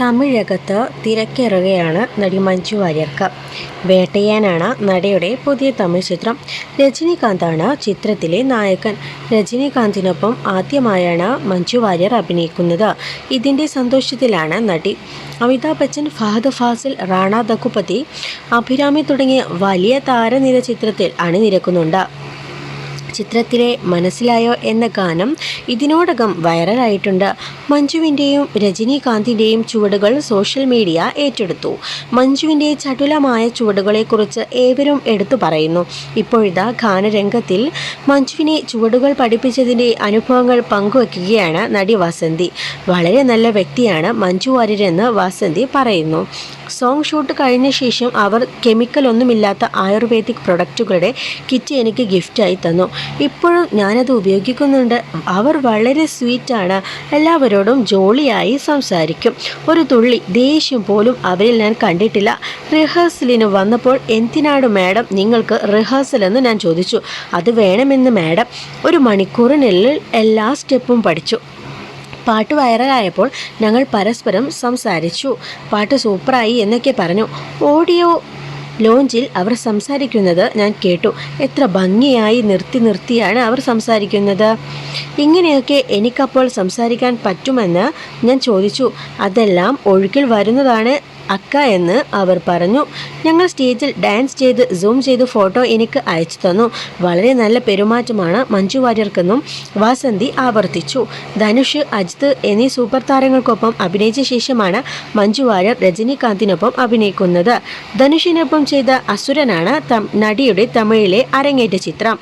തമിഴകത്ത് തിരക്കേറുകയാണ് നടി മഞ്ജു വാര്യർക്ക്. വേട്ടയാനാണ് നടിയുടെ പുതിയ തമിഴ് ചിത്രം. രജനീകാന്താണ് ചിത്രത്തിലെ നായകൻ. രജനീകാന്തിനൊപ്പം ആദ്യമായാണ് മഞ്ജു വാര്യർ അഭിനയിക്കുന്നത്. ഇതിന്റെ സന്തോഷത്തിലാണ് നടി. അമിതാഭ് ബച്ചൻ ഫഹദ് ഫാസിൽ റാണ ദക്കുപതി അഭിരാമി തുടങ്ങിയ വലിയ താരനിര ചിത്രത്തിൽ അണിനിരക്കുന്നുണ്ട്. ചിത്രത്തിലെ മനസ്സിലായോ എന്ന ഗാനം ഇതിനോടകം വൈറലായിട്ടുണ്ട്. മഞ്ജുവിന്റെയും രജനീകാന്തിന്റെയും ചുവടുകൾ സോഷ്യൽ മീഡിയ ഏറ്റെടുത്തു. മഞ്ജുവിന്റെ ചടുലമായ ചുവടുകളെക്കുറിച്ച് ഏവരും എടുത്തു പറയുന്നു. ഇപ്പോഴിതാ ഗാനരംഗത്തിൽ മഞ്ജുവിനെ ചുവടുകൾ പഠിപ്പിച്ചതിന്റെ അനുഭവങ്ങൾ പങ്കുവയ്ക്കുകയാണ് നടി വസന്തി. വളരെ നല്ല വ്യക്തിയാണ് മഞ്ജു വാര്യരെന്ന് വസന്തി പറയുന്നു. സോങ് ഷൂട്ട് കഴിഞ്ഞ ശേഷം അവർ കെമിക്കൽ ഒന്നുമില്ലാത്ത ആയുർവേദിക് പ്രൊഡക്റ്റുകളുടെ കിറ്റ് എനിക്ക് ഗിഫ്റ്റായി തന്നു. ഇപ്പോഴും ഞാനത് ഉപയോഗിക്കുന്നുണ്ട്. അവർ വളരെ സ്വീറ്റാണ് എല്ലാവരോടും ജോളിയായി സംസാരിക്കും. ഒരു തുള്ളി ദേഷ്യം പോലും അവരിൽ ഞാൻ കണ്ടിട്ടില്ല. റിഹേഴ്സലിന് വന്നപ്പോൾ എന്തിനാണ് മാഡം നിങ്ങൾക്ക് റിഹേഴ്സൽ എന്ന് ഞാൻ ചോദിച്ചു. അത് വേണമെന്ന് മാഡം ഒരു മണിക്കൂറിനുള്ളിൽ എല്ലാ സ്റ്റെപ്പും പഠിച്ചു. പാട്ട് വൈറലായപ്പോൾ ഞങ്ങൾ പരസ്പരം സംസാരിച്ചു. പാട്ട് സൂപ്പറായി എന്നൊക്കെ പറഞ്ഞു. ഓഡിയോ ലോഞ്ചിൽ അവർ സംസാരിക്കുന്നത് ഞാൻ കേട്ടു. എത്ര ഭംഗിയായി നിർത്തി നിർത്തിയാണ് അവർ സംസാരിക്കുന്നത്. ഇങ്ങനെയൊക്കെ എനിക്കപ്പോൾ സംസാരിക്കാൻ പറ്റുമെന്ന് ഞാൻ ചോദിച്ചു. അതെല്ലാം ഒഴുക്കിൽ വരുന്നതാണ് അക്ക എന്ന് അവർ പറഞ്ഞു. ഞങ്ങൾ സ്റ്റേജിൽ ഡാൻസ് ചെയ്ത് സൂം ചെയ്ത് ഫോട്ടോ എനിക്ക് അയച്ചു തന്നു. വളരെ നല്ല പെരുമാറ്റമാണ് മഞ്ജു വാര്യർക്കെന്നും വാസന്തി ആവർത്തിച്ചു. ധനുഷ് അജിത് എന്നീ സൂപ്പർ താരങ്ങൾക്കൊപ്പം അഭിനയിച്ച ശേഷമാണ് മഞ്ജു വാര്യർ രജനീകാന്തിനൊപ്പം അഭിനയിക്കുന്നത്. ധനുഷിനൊപ്പം ചെയ്ത അസുരനാണ് നടിയുടെ തമിഴിലെ അരങ്ങേറ്റ ചിത്രം.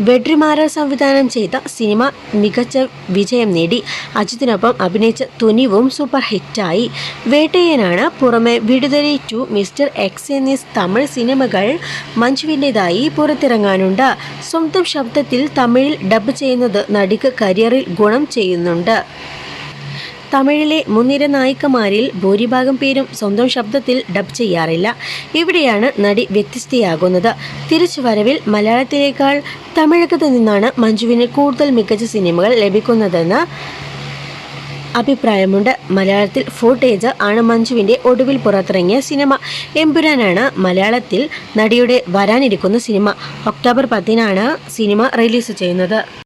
വെഡ്രിമാര സംവിധാനം ചെയ്ത സിനിമ മികച്ച വിജയം നേടി. അജിത്തിനൊപ്പം അഭിനയിച്ച തുനിവും സൂപ്പർ ഹിറ്റായി വേട്ടയനാണ് പുറമെ വിടുതലി ടു മിസ്റ്റർ എക്സ് എന്നീ തമിഴ് സിനിമകൾ മഞ്ജുവിന്റെതായി പുറത്തിറങ്ങാനുണ്ട്. സ്വന്തം ശബ്ദത്തിൽ തമിഴിൽ ഡബ് ചെയ്യുന്നത് നടിക്ക് കരിയറിൽ ഗുണം ചെയ്യുന്നുണ്ട്. തമിഴിലെ മുൻനിര നായികമാരിൽ ഭൂരിഭാഗം പേരും സ്വന്തം ശബ്ദത്തിൽ ഡബ് ചെയ്യാറില്ല. ഇവിടെയാണ് നടി വ്യത്യസ്തയാകുന്നത്. തിരിച്ചുവരവിൽ മലയാളത്തിലേക്കാൾ തമിഴകത്തു നിന്നാണ് മഞ്ജുവിന് കൂടുതൽ മികച്ച സിനിമകൾ ലഭിക്കുന്നതെന്ന് അഭിപ്രായമുണ്ട്. മലയാളത്തിൽ ഫുട്ടേജ് ആണ് മഞ്ജുവിന്റെ ഒടുവിൽ പുറത്തിറങ്ങിയ സിനിമ. എമ്പുരാനാണ് മലയാളത്തിൽ നടിയുടെ വരാനിരിക്കുന്ന സിനിമ. ഒക്ടോബർ പത്തിനാണ് സിനിമ റിലീസ് ചെയ്യുന്നത്.